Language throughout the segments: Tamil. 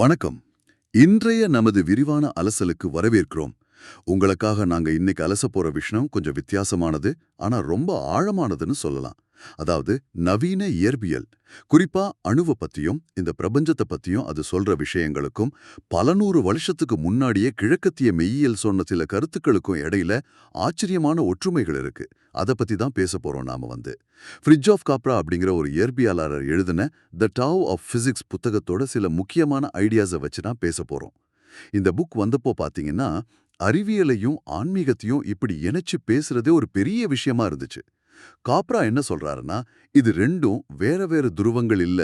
வணக்கம். இன்றைய நமது விரிவான அலசலுக்கு வரவேற்கிறோம். உங்களுக்காக நாங்க இன்னைக்கு அலச போற விஷயம் கொஞ்சம் வித்தியாசமானது ஆனா ரொம்ப ஆழமானதுன்னு சொல்லலாம். அதாவது நவீன இயற்பியல். குறிப்பா அணுவை பத்தியும் இந்த பிரபஞ்சத்தை பத்தியும் அது சொல்ற விஷயங்களுக்கும் பல நூறு வருஷத்துக்கு முன்னாடியே கிழக்கத்திய மெய்யியல் சொன்ன சில கருத்துக்களுக்கும் இடையில ஆச்சரியமான ஒற்றுமைகள் இருக்கு. அத பத்தி தான் பேச போகிறோம் நாம வந்து. ஃப்ரிட்ஜ் ஆஃப் காப்ரா அப்படிங்கிற ஒரு இயற்பியலாளர் எழுதின த டாவ் ஆஃப் பிசிக்ஸ் புத்தகத்தோட சில முக்கியமான ஐடியாஸை வச்சு தான் பேச போறோம். இந்த புக் வந்தப்போ பாத்தீங்கன்னா அறிவியலையும் ஆன்மீகத்தையும் இப்படி இணைச்சு பேசுறதே ஒரு பெரிய விஷயமா இருந்துச்சு. காப்ரா என்ன சொல்றாருன்னா இது ரெண்டும் வேற வேற துருவங்கள் இல்ல.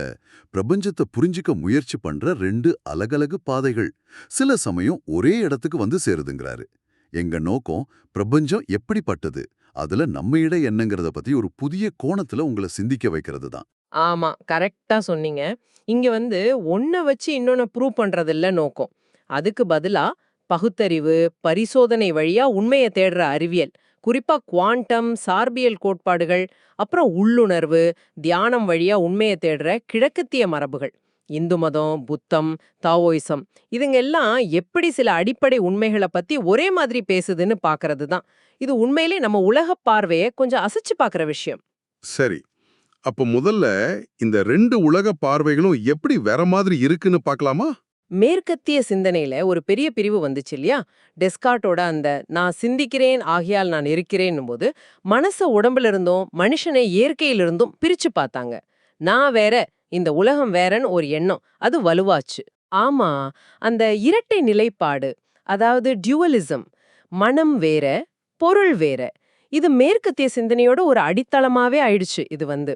பிரபஞ்சத்தை புரிஞ்சிக்க முயற்சி பண்ற ரெண்டு அலகலகு பாதைகள். சில சமயம் ஒரே இடத்துக்கு வந்து சேருதுங்கிறாரு. எங்க நோக்கம் பிரபஞ்சம் எப்படிப்பட்டது? அதுல நம்ம இட என்னங்கிறத பத்தி ஒரு புதிய கோணத்துல உங்களை சிந்திக்க வைக்கிறது தான் ஆமா கரெக்டா சொன்னீங்க. இங்க வந்து ஒன்ன வச்சு இன்னொன்னு ப்ரூவ் பண்றது இல்ல நோக்கம். அதுக்கு பதிலா பகுத்தறிவு பரிசோதனை வழியா உண்மையை தேடுற அறிவியல். குறிப்பா குவாண்டம் சார்பியல் கோட்பாடுகள் அப்புறம் உள்ளுணர்வு தியானம் வழியா உண்மையை தேடுற கிழக்கத்திய மரபுகள். இந்து மதம் புத்தம் தாவோயிசம் இதுங்க எல்லாம் எப்படி சில அடிப்படை உண்மைகளை பத்தி ஒரே மாதிரி பேசுதுன்னு பாக்குறது தான் இது உண்மையிலே நம்ம உலக பார்வையை கொஞ்சம் அசைச்சு பார்க்குற விஷயம். சரி. அப்போ முதல்ல இந்த ரெண்டு உலக பார்வைகளும் எப்படி வேற மாதிரி இருக்குன்னு பார்க்கலாமா மேற்கத்திய சிந்தனையில ஒரு பெரிய பிரிவு வந்துச்சு இல்லையா? டெஸ்கார்ட்டோட அந்த நான் சிந்திக்கிறேன் ஆகியால் நான் இருக்கிறேன்னும் போது மனச உடம்புல இருந்தும் மனுஷனை இயற்கையிலிருந்தும் பிரிச்சு பார்த்தாங்க. நான் வேற இந்த உலகம் வேறன்னு ஒரு எண்ணம். அது வலுவாச்சு. ஆமா அந்த இரட்டை நிலைப்பாடு அதாவது டியூவலிசம் மனம் வேற பொருள் வேற இது மேற்கத்திய சிந்தனையோட ஒரு அடித்தளமாவே ஆயிடுச்சு இது வந்து.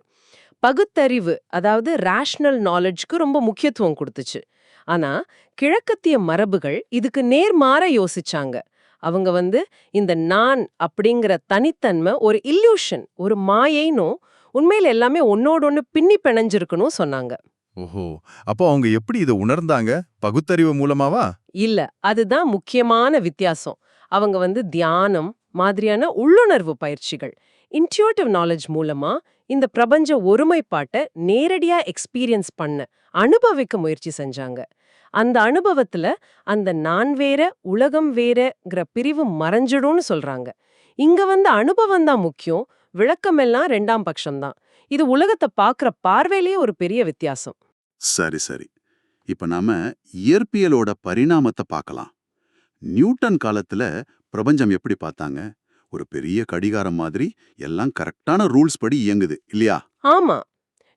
பகுத்தறிவு அதாவது ரேஷனல் நாலேஜ்க்கு ரொம்ப முக்கியத்துவம் கொடுத்துச்சு. ஆனா கிழக்கத்திய மரபுகள் இதுக்கு நேர்மாற யோசிச்சாங்க. அவங்க வந்து இந்த நான் அப்படிங்கிற தனித்தன்மை ஒரு இல்லூஷன் ஒரு மாயைனும் உண்மையில எல்லாமே ஒன்னோட ஒண்ணு பின்னி பிணைஞ்சிருக்கணும் சொன்னாங்க. ஓஹோ. அப்போ அவங்க எப்படி இதை உணர்ந்தாங்க? பகுத்தறிவு மூலமாவா? இல்ல அதுதான் முக்கியமான வித்தியாசம். அவங்க வந்து தியானம் மாதிரியான உள்ளுணர்வு பயிற்சிகள். இன்ட்யூட்டிவ் நாலேஜ் மூலமா இந்த பிரபஞ்ச ஒருமைப்பாட்டை நேரடியா எக்ஸ்பீரியன்ஸ் பண்ண அனுபவிக்க முயற்சி செஞ்சாங்க. அந்த அனுபவத்துல அந்த நான் வேற உலகம் வேறங்கிற பிரிவு மறைஞ்சிடும்னு சொல்றாங்க. இங்க வந்து அனுபவம் தான் முக்கியம். விளக்கமெல்லாம் ரெண்டாம் பட்சம்தான். இது உலகத்தை பார்க்குற பார்வையிலேயே ஒரு பெரிய வித்தியாசம். சரி சரி. இப்ப நாம இயற்பியலோட பரிணாமத்தை பார்க்கலாம் நியூட்டன் காலத்துல பிரபஞ்சம் எப்படி பார்த்தாங்க? ஒரு பெரிய கடிகாரம் மாதிரி எல்லாம் கரெக்டான ரூல்ஸ் படி இயங்குது இல்லையா? ஆமா.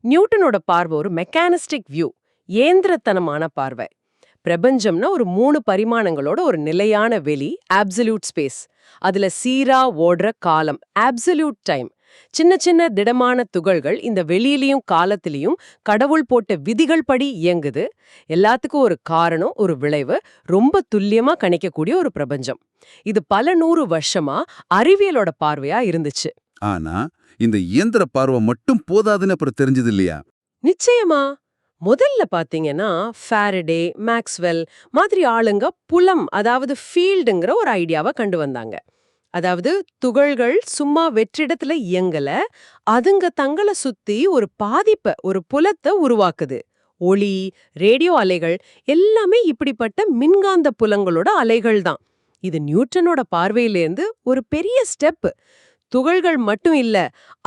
நியூட்டனோட பார்வை ஒரு மெக்கானிஸ்டிக் வியூ ஏந்திரத்தனமான பார்வை. பிரபஞ்சம்னா ஒரு மூணு பரிமாணங்களோட ஒரு நிலையான வெளி ஆப்சல்யூட் ஸ்பேஸ் அதுல சீரா ஓடுற காலம் ஆப்சல்யூட் டைம் சின்ன சின்ன திடமான துகள்கள் இந்த வெளியிலையும் காலத்திலையும் கடவுள் போட்ட விதிகள் படி இயங்குது. எல்லாத்துக்கும் ஒரு காரணம் ஒரு விளைவு ரொம்ப துல்லியமா கணிக்கக்கூடிய ஒரு பிரபஞ்சம். இது பல நூறு வருஷமா அறிவியலோட பார்வையா இருந்துச்சு. ஆனா இந்த இயந்திர பார்வை மட்டும் போதாதுன்னு அப்புறம் தெரிஞ்சது இல்லையா? நிச்சயமா. முதல்ல பாத்தீங்கன்னா ஃபேரடே மேக்ஸ்வெல் மாதிரி ஆளுங்க புலம் அதாவது ஃபீல்டுங்கிற ஒரு ஐடியாவை கண்டு வந்தாங்க. அதாவது துகள்கள் சும்மா வெற்றிடத்துல இயங்கல அதுங்க தங்களை சுத்தி ஒரு பாதிப்பை ஒரு புலத்தை உருவாக்குது. ஒளி ரேடியோ அலைகள் எல்லாமே இப்படிப்பட்ட மின்காந்த புலங்களோட அலைகள் தான். இது நியூட்டனோட பார்வையிலேருந்து ஒரு பெரிய ஸ்டெப் துகள்கள் மட்டும் இல்ல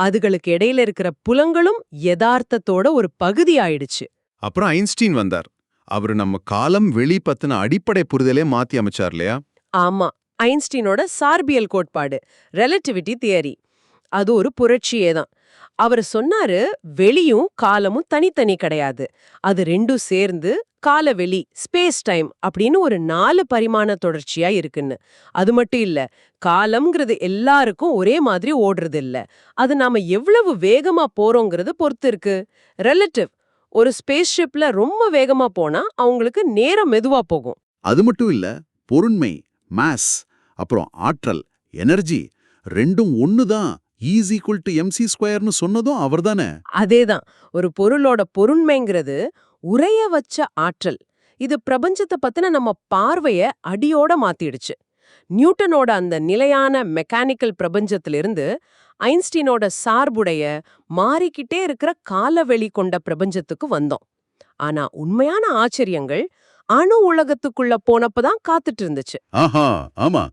அதுகளுக்கு இடையில இருக்கிற புலங்களும் யதார்த்தத்தோட ஒரு பகுதி ஆயிடுச்சு. அப்புறம் ஐன்ஸ்டீன் வந்தார். அவரு நம்ம காலம் வெளி பத்தின அடிப்படை புரிதலே மாத்தி அமைச்சார் இல்லையா? ஆமா. ஐன்ஸ்டீனோட சார்பியல் கோட்பாடு ரிலேட்டிவிட்டி தியரி அது ஒரு புரட்சியே தான். அவர் சொன்னாரு வெளியும் காலமும் தனித்தனி கிடையாது. அது ரெண்டும் சேர்ந்து காலவெளி ஸ்பேஸ் டைம் அப்படின்னு ஒரு நாலு பரிமாண தொடர்ச்சியா இருக்குன்னு. அது மட்டும் இல்ல காலம்ங்கிறது எல்லாருக்கும் ஒரே மாதிரி ஓடுறது இல்ல அது நாம எவ்வளவு வேகமா போறோங்கிறது பொறுத்து இருக்கு. ரிலேட்டிவ் ஒரு ஸ்பேஸ் ஷிப்ல ரொம்ப வேகமா போனா அவங்களுக்கு நேரம் மெதுவா போகும். அது மட்டும் இல்ல பொருண்மை மாஸ் அப்புறம் ஆற்றல் எனர்ஜி ரெண்டும் ஒண்ணுதான் ஈஸ் ஈக்குவல் டு எம்சி ஸ்கொயர்னு சொன்னதும் அவர்தானே அதேதான் ஒரு பொருளோட பொருண்மைங்கிறது உறைய வச்ச ஆற்றல். இது பிரபஞ்சத்தை பத்தின நம்ம பார்வைய அடியோட மாத்திடுச்சு. நியூட்டனோட அந்த நிலையான மெக்கானிக்கல் பிரபஞ்சத்திலிருந்து ஐன்ஸ்டீனோட சார்புடைய மாறிக்கிட்டே இருக்கிற காலவெளி கொண்ட பிரபஞ்சத்துக்கு வந்தோம். ஆனா உண்மையான ஆச்சரியங்கள் அணு உலகத்துக்குள்ள போனப்பதான் காத்துட்டு இருந்துச்சு. ஆஹா ஆமா.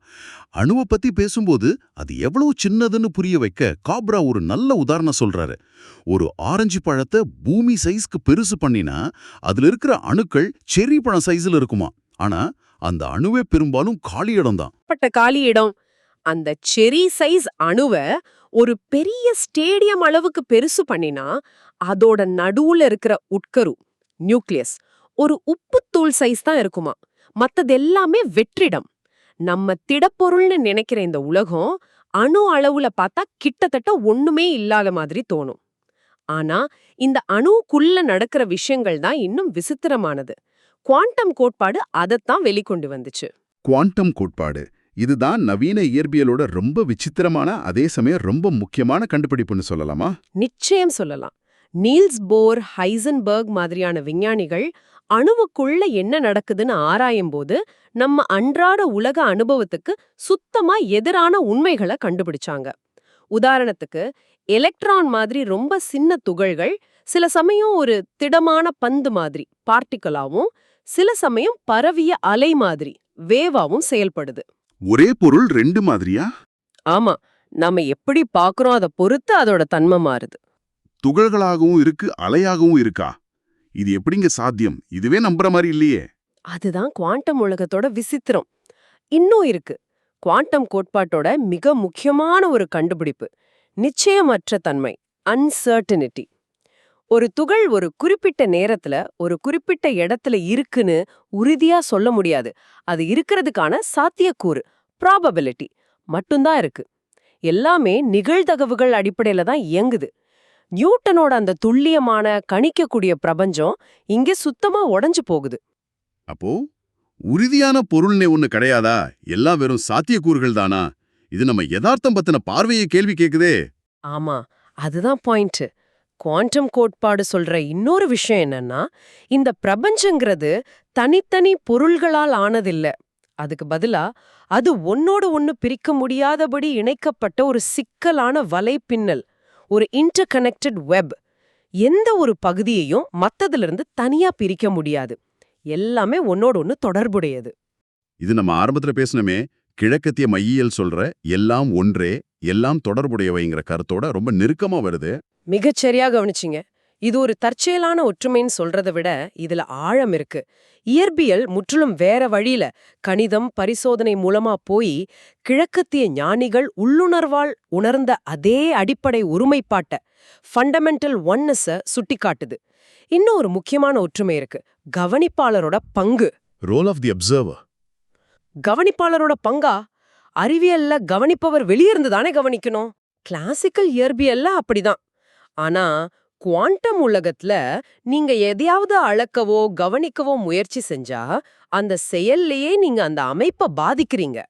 அணுவை பத்தி பேசும்போது அது எவ்வளவு சின்னதுன்னு புரிய வைக்க காப்ரா ஒரு நல்ல உதாரணம் சொல்றாரு. ஒரு ஆரஞ்சு பழத்தை பூமி சைஸ்க்கு பெருசு பண்ணினா அதுல இருக்கிற அணுக்கள் செரி பழம் சைஸ்ல இருக்குமா? ஆனா அந்த அணுவே பெரும்பாலும் காலி இடம்தான். பட்ட காலி இடம். அந்த செரி சைஸ் அணுவ ஒரு பெரிய ஸ்டேடியம் அளவுக்கு பெருசு பண்ணினா அதோட நடுவுல இருக்கிற உட்கரு நியூக்ளியஸ் ஒரு உப்புத்தூள் சைஸ் தான் இருக்குமா. மத்தது எல்லாமே வெற்றிடம். நம்ம திடப்பொருள்னு நினைக்கிற இந்த உலகம் அணு அளவுல பார்த்தா கிட்டத்தட்ட ஒண்ணுமே இல்லாத மாதிரி தோணும். ஆனா இந்த அணுக்குள்ள நடக்கிற விஷயங்கள் தான் இன்னும் விசித்திரமானது. குவாண்டம் கோட்பாடு அதைத்தான் வெளிக்கொண்டு வந்துச்சு. குவாண்டம் கோட்பாடு. இதுதான் நவீன இயற்பியலோட ரொம்ப விசித்திரமான அதே சமயம் ரொம்ப முக்கியமான கண்டுபிடிப்புன்னு சொல்லலாமா? நிச்சயம் சொல்லலாம். நீல்ஸ் போர் ஹைசன்பர்க் மாதிரியான விஞ்ஞானிகள் அணுவுக்குள்ள என்ன நடக்குதுன்னு ஆராயும்போது நம்ம அன்றாட உலக அனுபவத்துக்கு சுத்தமா எதிரான உண்மைகளை கண்டுபிடிச்சாங்க. உதாரணத்துக்கு எலக்ட்ரான் மாதிரி ரொம்ப சின்ன துகள்கள் சில சமயம் ஒரு திடமான பந்து மாதிரி பார்ட்டிக்கலாவும் சில சமயம் பரவிய அலை மாதிரி வேவாவும் செயல்படுது. ஒரே பொருள் ரெண்டு மாதிரியா? ஆமா நாம எப்படி பாக்குறோம் அதை பொறுத்து அதோட தன்மை மாறுது. துகள்களாகவும் இருக்கு அலையாகவும் இருக்கா? இது எப்படிங்க சாத்தியம்? இதுவே நம்புற மாதிரி இல்லையே. அதுதான் குவாண்டம் உலகத்தோட விசித்திரம். இன்னும் இருக்கு. குவாண்டம் கோட்பாட்டோட மிக முக்கியமான ஒரு கண்டுபிடிப்பு நிச்சயமற்ற தன்மை அன்சர்டனிட்டி ஒரு துகள் ஒரு குறிப்பிட்ட நேரத்துல ஒரு குறிப்பிட்ட இடத்துல இருக்குன்னு உறுதியா சொல்ல முடியாது. அது இருக்கிறதுக்கான சாத்தியக்கூறு ப்ராபபிலிட்டி மட்டும்தான் இருக்கு. எல்லாமே நிகழ்தகவுகள் அடிப்படையில தான் இயங்குது. நியூட்டனோட அந்த துல்லியமான கணிக்கக்கூடிய பிரபஞ்சம் இங்கே சுத்தமா உடைஞ்சு போகுது. அப்போ உறுதியான பொருள்னே ஒண்ணு கிடையாதா? எல்லாம் வெறும் சாத்தியக்கூறுகள் தானா? இது நம்ம யதார்த்தம் பத்தின பார்வையை கேள்வி கேக்குதே. ஆமா அதுதான் பாயிண்ட் குவாண்டம் கோட்பாடு சொல்ற இன்னொரு விஷயம் என்னன்னா இந்த பிரபஞ்சங்கிறது தனித்தனி பொருள்களால் ஆனதில்ல. அதுக்கு பதிலா அது ஒன்னோட ஒன்னு பிரிக்க முடியாதபடி இணைக்கப்பட்ட ஒரு சிக்கலான வலைப்பின்னல் ஒரு இன்டர்கனெக்டட் வெப் எந்த ஒரு பகுதியையும் மத்ததிலிருந்து தனியா பிரிக்க முடியாது. எல்லாமே ஒன்னோட ஒன்னு தொடர்புடையது. இது நம்ம ஆரம்பத்துல பேசினமே கிழக்கத்திய மையியல் சொல்ற எல்லாம் ஒன்றே எல்லாம் தொடர்புடையவைங்கிற கருத்தோட ரொம்ப நெருக்கமா வருது. மிகச்சரியா கவனிச்சிங்க. இது ஒரு தற்செயலான ஒற்றுமைன்னு சொல்றதை விட இதுல ஆழம் இருக்கு. இயற்பியல் முற்றிலும் வேற வழியில கணிதம் பரிசோதனை மூலமா போய் கிழக்கத்திய ஞானிகள் உள்ளுணர்வால் உணர்ந்த அதே அடிப்படை ஒருமைப்பாட்ட ஃபண்டமெண்டல் ஒன்னஸ சுட்டிக்காட்டுது. இன்னும் ஒரு முக்கியமான ஒற்றுமை இருக்கு. கவனிப்பாளரோட பங்கு. ரோல் ஆஃப் தி அப்சர்வர் கவனிப்பாளரோட பங்கா? அறிவியல்ல கவனிப்பவர் வெளியிருந்து தானே கவனிக்கணும்? கிளாசிக்கல் இயற்பியல்ல அப்படிதான். ஆனா குவாண்டம் உலகத்துல நீங்க எதையாவது அளக்கவோ கவனிக்கவோ முயற்சி செஞ்சா அந்த செயல்லையே நீங்க அந்த அமைப்பை பாதிக்கிறீங்க.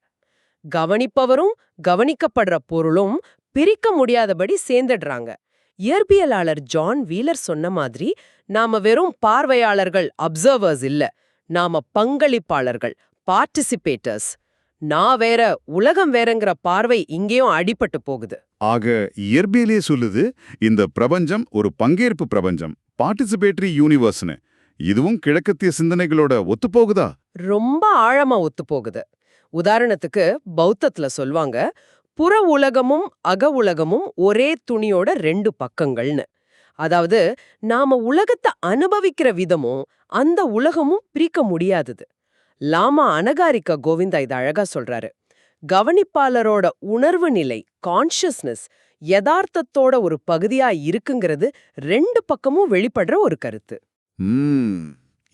கவனிப்பவரும் கவனிக்கப்படுற பொருளும் பிரிக்க முடியாதபடி சேர்ந்துடுறாங்க. இயற்பியலாளர் ஜான் வீலர் சொன்ன மாதிரி நாம வெறும் பார்வையாளர்கள் அப்சர்வர்ஸ் இல்ல. நாம பங்களிப்பாளர்கள் பார்ட்டிசிபேட்டர்ஸ் நான் வேற உலகம் வேறங்கிற பார்வை இங்கேயும் அடிபட்டு போகுது. ஆக இயற்பியலே சொல்லுது இந்த பிரபஞ்சம் ஒரு பங்கேற்பு பிரபஞ்சம் பார்ட்டிசிபேட்டரி யூனிவர்ஸ்னு இதுவும் கிழக்கத்திய சிந்தனைகளோட ஒத்துப்போகுதா? ரொம்ப ஆழமா ஒத்து போகுது உதாரணத்துக்கு பௌத்தத்துல சொல்வாங்க புற உலகமும் அக உலகமும் ஒரே துணியோட ரெண்டு பக்கங்கள்னு. அதாவது நாம உலகத்தை அனுபவிக்கிற விதமும் அந்த உலகமும் பிரிக்க முடியாதது. லாமா அனகாரிக்க கோவிந்தா இத அழகா சொல்றாரு. கவனிப்பாளரோட உணர்வு நிலை கான்ஷியஸ்னஸ் யதார்த்தத்தோட ஒரு பகுதியா இருக்குங்கிறது ரெண்டு பக்கமும் வெளிப்படுற ஒரு கருத்து.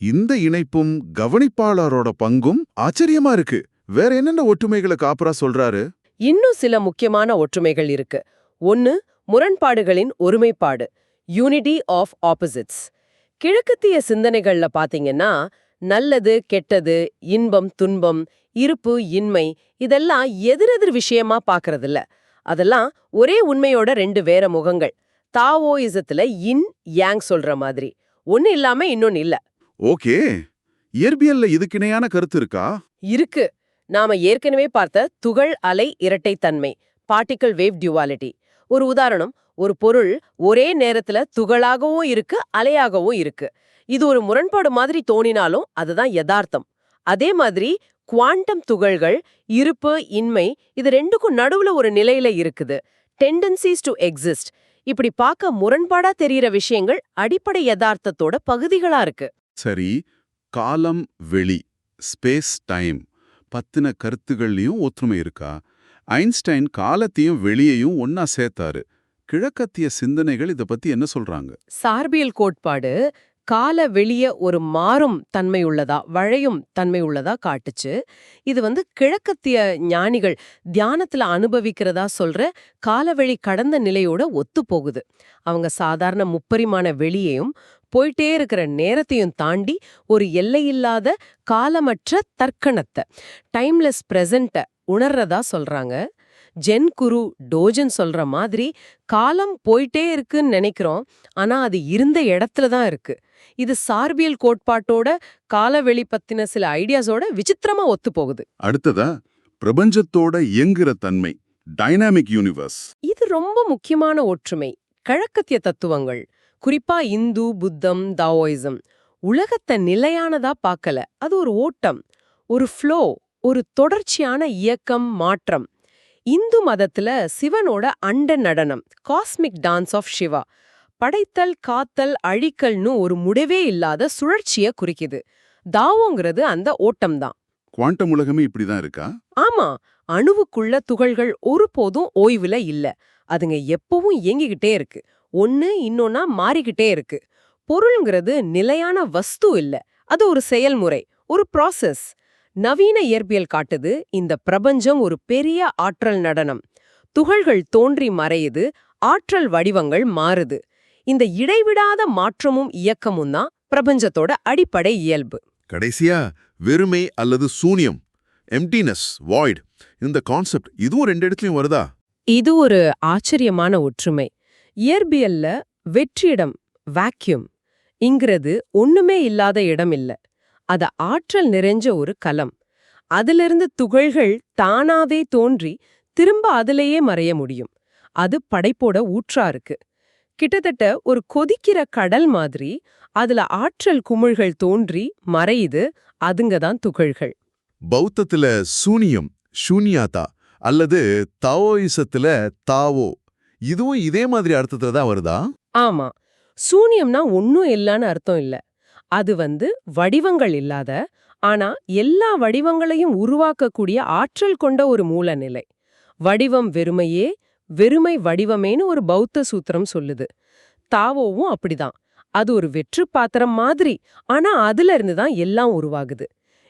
இந்த இணைப்பும் கவனிப்பாளரோட பங்கும் ஆச்சரியமா இருக்கு. வேற என்னென்ன ஒற்றுமைகளை காப்புரா சொல்றாரு? இன்னும் சில முக்கியமான ஒற்றுமைகள் இருக்கு. ஒன்னு முரண்பாடுகளின் ஒருமைப்பாடு யூனிட்டி ஆஃப் ஆப்போசிட்ஸ் கிழக்கத்திய சிந்தனைகள்ல பாத்தீங்கன்னா நல்லது கெட்டது இன்பம் துன்பம் இருப்பு இன்மை இதெல்லாம் எதிரெதிர் விஷயமா பாக்குறதில்ல. அதெல்லாம் ஒரே உண்மையோட ரெண்டு வேற முகங்கள். தாவோயிசத்துல இன் யாங் சொல்ற மாதிரி. ஒன்னு இல்லாம இன்னொன்னு இல்ல. ஓகே. இயற்பியல்ல இதுக்கிணையான கருத்து இருக்கா? இருக்கு. நாம ஏற்கனவே பார்த்த துகள் அலை இரட்டைத்தன்மை பார்ட்டிக்கல் வேவ் டியூவாலிட்டி ஒரு உதாரணம் ஒரு பொருள் ஒரே நேரத்துல துகளாகவும் இருக்கு அலையாகவும் இருக்கு. இது ஒரு முரண்பாடு மாதிரி தோணினாலும் அதுதான் யதார்த்தம். அதே மாதிரி குவாண்டம் துகள்கள் இருப்பு இன்மை இது ரெண்டுக்கும் நடுவுல ஒரு நிலையில இருக்குது. டெண்டன்சிஸ் டு எக்ஸிஸ்ட் இப்படி பார்க்க முரண்பாடா தெரியற விஷயங்கள் அடிப்படை யதார்த்தத்தோட பகுதிகளா இருக்கு. சரி காலம் வெளி ஸ்பேஸ் டைம் பத்தின கருத்துகள்லயும் ஒற்றுமை இருக்கா? ஐன்ஸ்டைன் காலத்தையும் வெளியையும் ஒன்னா சேர்த்தாரு. கிழக்கத்திய சிந்தனைகள் இத பத்தி என்ன சொல்றாங்க? சார்பியல் கோட்பாடு கால வெளிய ஒரு மாறும் தன்மை உள்ளதா வழையும் தன்மை உள்ளதா காட்டுச்சு. இது வந்து கிழக்கத்திய ஞானிகள் தியானத்துல அனுபவிக்கிறதா சொல்ற காலவெளி கடந்த நிலையோட ஒத்து போகுது. அவங்க சாதாரண முப்பரிமாண வெளியையும் போயிட்டே இருக்கிற நேரத்தையும் தாண்டி ஒரு எல்லையில்லாத காலமற்ற தர்க்கணத்தை டைம்லெஸ் பிரசன்ட்ட உணர்றதா சொல்றாங்க. ஜென் குரு டோஜன் சொல்ற மாதிரி காலம் போயிட்டே இருக்குன்னு நினைக்கிறோம். ஆனா அது இருந்த இடத்துல தான் இருக்கு. இது சார்பியல் கோட்பாட்டோட காலவெளி பத்தின சில ஐடியாஸோட விசித்திரமா ஒத்து போகுது. அடுத்ததா பிரபஞ்சத்தோட இயங்குற தன்மை டைனாமிக் யூனிவர்ஸ் இது ரொம்ப முக்கியமான ஒற்றுமை கிழக்கத்திய தத்துவங்கள் குறிப்பா இந்து புத்தம் தாவோயிசம். உலகத்தை நிலையானதா பார்க்கல. அது ஒரு ஓட்டம் ஒரு ஃப்ளோ ஒரு தொடர்ச்சியான இயக்கம் மாற்றம். இந்து மதத்துல சிவனோட அண்ட நடனம் காஸ்மிக் டான்ஸ் ஆஃப் சிவா படைத்தல் காத்தல் அழிக்கல்னு ஒரு முடிவே இல்லாத சுழற்சிய குறிக்குது. தாவோங்கிறது அந்த ஓட்டம்தான். குவாண்டம் உலகமே இப்படிதான் இருக்கா? ஆமா அணுவுக்குள்ள துகள்கள் ஒருபோதும் ஓய்வுல இல்ல. அதுங்க எப்பவும் இயங்கிக்கிட்டே இருக்கு. ஒண்ணு இன்னொன்னா மாறிக்கிட்டே இருக்கு. பொருள்ங்கிறது நிலையான வஸ்து இல்ல. அது ஒரு செயல்முறை ஒரு ப்ராசஸ் நவீன இயற்பியல் காட்டுது இந்த பிரபஞ்சம் ஒரு பெரிய ஆற்றல் நடனம். துகள்கள் தோன்றி மறையுது ஆற்றல் வடிவங்கள் மாறுது. இந்த இடைவிடாத மாற்றமும் இயக்கமும் தான் பிரபஞ்சத்தோட அடிப்படை இயல்பு. கடைசியா வெறுமை அல்லது சூனியம் எம்டினஸ் வாய்ட் இந்த கான்செப்ட் இதுவும் ரெண்டு இடத்துலயும் வருதா? இது ஒரு ஆச்சரியமான ஒற்றுமை. இயற்பியல்ல வெற்றிடம் வாக்யூம் இங்கிறது ஒண்ணுமே இல்லாத இடம் இல்ல அத ஆற்றல் நிறைஞ்ச ஒரு கலம். அதிலிருந்து துகள்கள் தானாவே தோன்றி திரும்ப அதிலேயே மறைய முடியும். அது படைப்போட ஊற்றா இருக்கு. கிட்டத்தட்ட ஒரு கொதிக்கிற கடல் மாதிரி அதுல ஆற்றல் குமிழ்கள் தோன்றி மறையுது. அதுங்க தான் துகள்கள். பௌத்தத்துல சூனியம் ஷூன்யாதா அல்லது தாவோயிசத்துல தாவோ இதுவும் இதே மாதிரி அர்த்தத்துல தான் வருதா? ஆமா. சூனியம்னா ஒன்னும் இல்லைன்னு அர்த்தம் இல்ல. அது வந்து வடிவங்கள் இல்லாத ஆனா எல்லா வடிவங்களையும் உருவாக்கக்கூடிய ஆற்றல் கொண்ட ஒரு மூலநிலை. வடிவம் வெறுமையே வெறுமை வடிவமேன்னு ஒரு பௌத்த சூத்திரம் சொல்லுது. தாவோவும் அப்படிதான். அது ஒரு வெற்று பாத்திரம் மாதிரி ஆனா அதுல இருந்து தான் எல்லாம் உருவாகுது.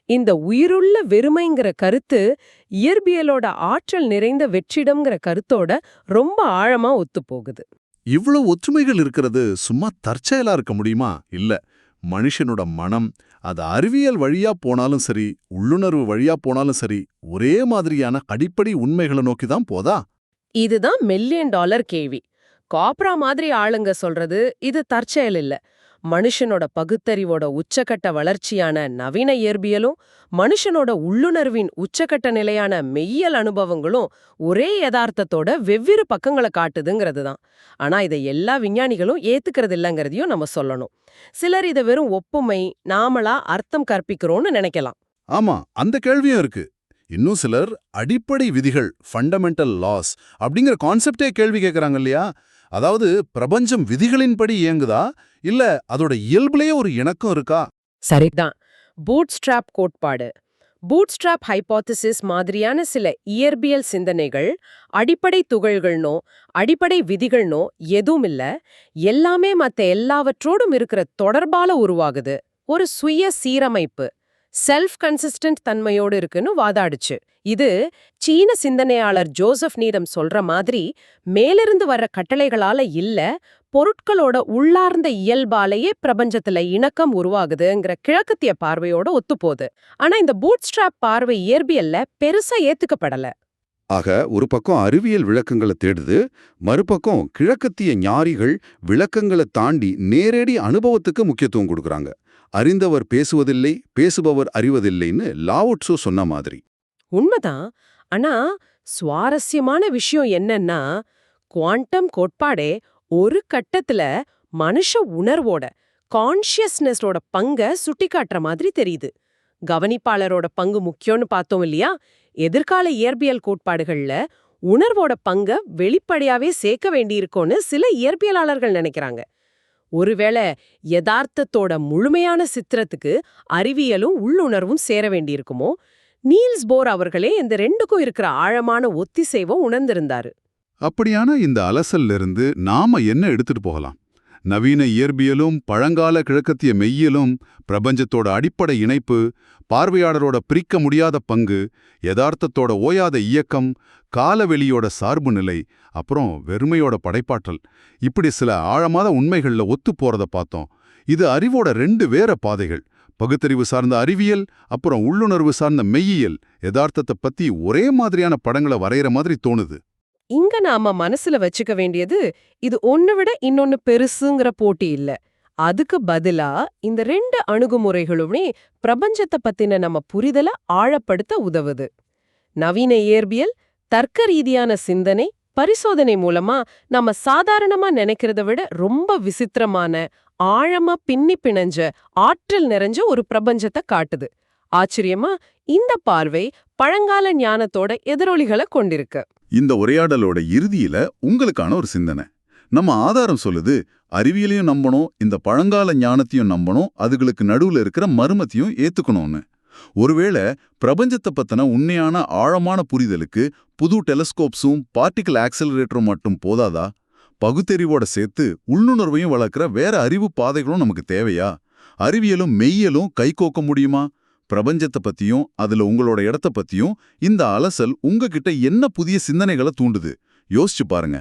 இந்த உயிருள்ள வெறுமைங்கிற கருத்து இயற்பியலோட ஆற்றல் நிறைந்த வெற்றிடம்ங்கிற கருத்தோட ரொம்ப ஆழமா ஒத்துப்போகுது. இவ்வளவு ஒற்றுமைகள் இருக்கிறது சும்மா தற்செயலா இருக்க முடியுமா? இல்ல. மனுஷனோட மனம் அது அறிவியல் வழியா போனாலும் சரி உள்ளுணர்வு வழியா போனாலும் சரி ஒரே மாதிரியான அடிப்படை உண்மைகளை நோக்கி தான் போதா? இதுதான் மில்லியன் டாலர் கேள்வி. காப்ரா மாதிரி ஆளுங்க சொல்றது இது தற்செயல் இல்ல. மனுஷனோட பகுத்தறிவோட உச்சக்கட்ட வளர்ச்சியான நவீன இயற்பியலும் மனுஷனோட உள்ளுணர்வின் உச்சக்கட்ட நிலையான மெய்யல் அனுபவங்களும் ஒரே யதார்த்தத்தோட வெவ்வேறு பக்கங்களை காட்டுதுங்கிறது தான். ஆனா இதை எல்லா விஞ்ஞானிகளும் ஏத்துக்கிறது இல்லைங்கிறதையும் நம்ம சொல்லணும். சிலர் இதை வெறும் ஒப்புமை நாமளா அர்த்தம் கற்பிக்கிறோம்னு நினைக்கலாம். ஆமா அந்த கேள்வியும் இருக்கு. இன்னும் சிலர் அடிப்படை விதிகள் ஃபண்டமெண்டல் லாஸ் அப்படிங்கிற கான்செப்டே கேள்வி கேட்கறாங்க இல்லையா? அதாவது பிரபஞ்சம் விதிகளின்படி இயங்குதா? இல்ல அதோட இயல்புலயே ஒரு இணக்கம் இருக்கா? சரிதான். பூட்ஸ்ட்ராப் கோட்பாடு. பூட்ஸ்ட்ராப் ஹைபோதிசிஸ் மாதிரியான சில இயற்பியல் சிந்தனைகள் அடிப்படை துகள்கள்னோ அடிப்படை விதிகள்னோ எதுவும் இல்ல எல்லாமே மத்த எல்லாவற்றோடும் இருக்கிற தொடர்பால உருவாகுது. ஒரு சுய சீரமைப்பு. செல்ஃப் கன்சிஸ்டன்ட் தன்மையோடு இருக்குன்னு வாதாடுச்சு. இது சீன சிந்தனையாளர் ஜோசப் நீடம் சொல்ற மாதிரி மேலிருந்து வர்ற கட்டளைகளால இல்ல பொருட்களோட உள்ளார்ந்த இயல்பாலேயே பிரபஞ்சத்துல இணக்கம் உருவாகுதுங்கிற கிழக்கத்திய பார்வையோட ஒத்துப்போகுது. ஆனா இந்த பூட்ஸ்ட்ராப் பார்வை இயற்பியல்ல பெருசா ஏத்துக்கப்படல. ஆக ஒரு பக்கம் அறிவியல் விளக்கங்களை தேடுது மறுபக்கம் கிழக்கத்திய ஞாரிகள் விளக்கங்களை தாண்டி நேரடி அனுபவத்துக்கு முக்கியத்துவம் கொடுக்கறாங்க. அறிந்தவர் பேசுவதில்லை பேசுபவர் அறிவதில்லைன்னு லாவுட்சோ சொன்ன மாதிரி. உண்மைதான். ஆனா சுவாரஸ்யமான விஷயம் என்னன்னா குவாண்டம் கோட்பாடே ஒரு கட்டத்துல மனுஷ உணர்வோட கான்ஷியஸ்னஸோட பங்க சுட்டிக்காட்டுற மாதிரி தெரியுது. கவனிப்பாளரோட பங்கு முக்கியம்னு பார்த்தோம் இல்லையா? எதிர்கால இயற்பியல் கோட்பாடுகள்ல உணர்வோட பங்க வெளிப்படையாவே சேர்க்க வேண்டியிருக்கோன்னு சில இயற்பியலாளர்கள் நினைக்கிறாங்க. ஒருவேளை யதார்த்தத்தோட முழுமையான சித்திரத்துக்கு அறிவியலும் உள்ளுணர்வும் சேர வேண்டியிருக்குமோ? நீல்ஸ் போர் அவர்களே இந்த ரெண்டுக்கும் இருக்கிற ஆழமான ஒத்திசைவை உணர்ந்திருந்தாரு. அப்படியான இந்த அலசல்ல இருந்து நாம என்ன எடுத்துட்டு போகலாம்? நவீன இயற்பியலும் பழங்கால கிழக்கத்திய மெய்யியலும் பிரபஞ்சத்தோட அடிப்படை இணைப்பு பார்வையாளரோட பிரிக்க முடியாத பங்கு யதார்த்தத்தோட ஓயாத இயக்கம் காலவெளியோட சார்பு நிலை அப்புறம் வெறுமையோட படைப்பாற்றல். இப்படி சில ஆழமான உண்மைகள்ல ஒத்து போறத பார்த்தோம். இது அறிவோட ரெண்டு வேற பாதைகள். பகுத்தறிவு சார்ந்த அறிவியல் அப்புறம் உள்ளுணர்வு சார்ந்த மெய்யியல். யதார்த்தத்தை பத்தி ஒரே மாதிரியான படங்களை வரைகிற மாதிரி தோணுது. இங்க நாம மனசுல வச்சுக்க வேண்டியது இது ஒன்னு விட இன்னொன்னு பெருசுங்கிற போட்டி இல்ல. அதுக்கு பதிலா இந்த ரெண்டு அணுகுமுறைகளுமே பிரபஞ்சத்தை பத்தின நம்ம புரிதலை ஆழப்படுத்த உதவுது. நவீன இயற்பியல் தர்க்க ரீதியான சிந்தனை பரிசோதனை மூலமா நம்ம சாதாரணமா நினைக்கிறத விட ரொம்ப விசித்திரமான ஆழமா பின்னி பிணைஞ்ச ஆற்றல் நிறைஞ்ச ஒரு பிரபஞ்சத்தை காட்டுது. ஆச்சரியமா இந்த பார்வை பழங்கால ஞானத்தோட எதிரொலிகளை கொண்டிருக்கு. இந்த உரையாடலோட இறுதியில உங்களுக்கான ஒரு சிந்தனை. நம்ம ஆதாரம் சொல்லுது அறிவியலையும் நம்பணும் இந்த பழங்கால ஞானத்தையும் நம்பணும் அதுகளுக்கு நடுவுல இருக்கிற மர்மத்தையும் ஏத்துக்கணும்னு. ஒருவேளை பிரபஞ்சத்தை பத்தின உண்மையான ஆழமான புரிதலுக்கு புது டெலஸ்கோப்ஸும் பார்ட்டிக்கல் ஆக்சலரேட்டரும் மட்டும் போதாதா? பகுத்தறிவோட சேர்த்து உள்ளுணர்வையும் வளர்க்குற வேற அறிவு பாதைகளும் நமக்கு தேவையா? அறிவியலும் மெய்யலும் கைகோக்க முடியுமா? பிரபஞ்சத்தை பத்தியும் அதுல உங்களோட இடத்த பத்தியும் இந்த அலசல் உங்ககிட்ட என்ன புதிய சிந்தனைகளை தூண்டுது? யோசிச்சு பாருங்க.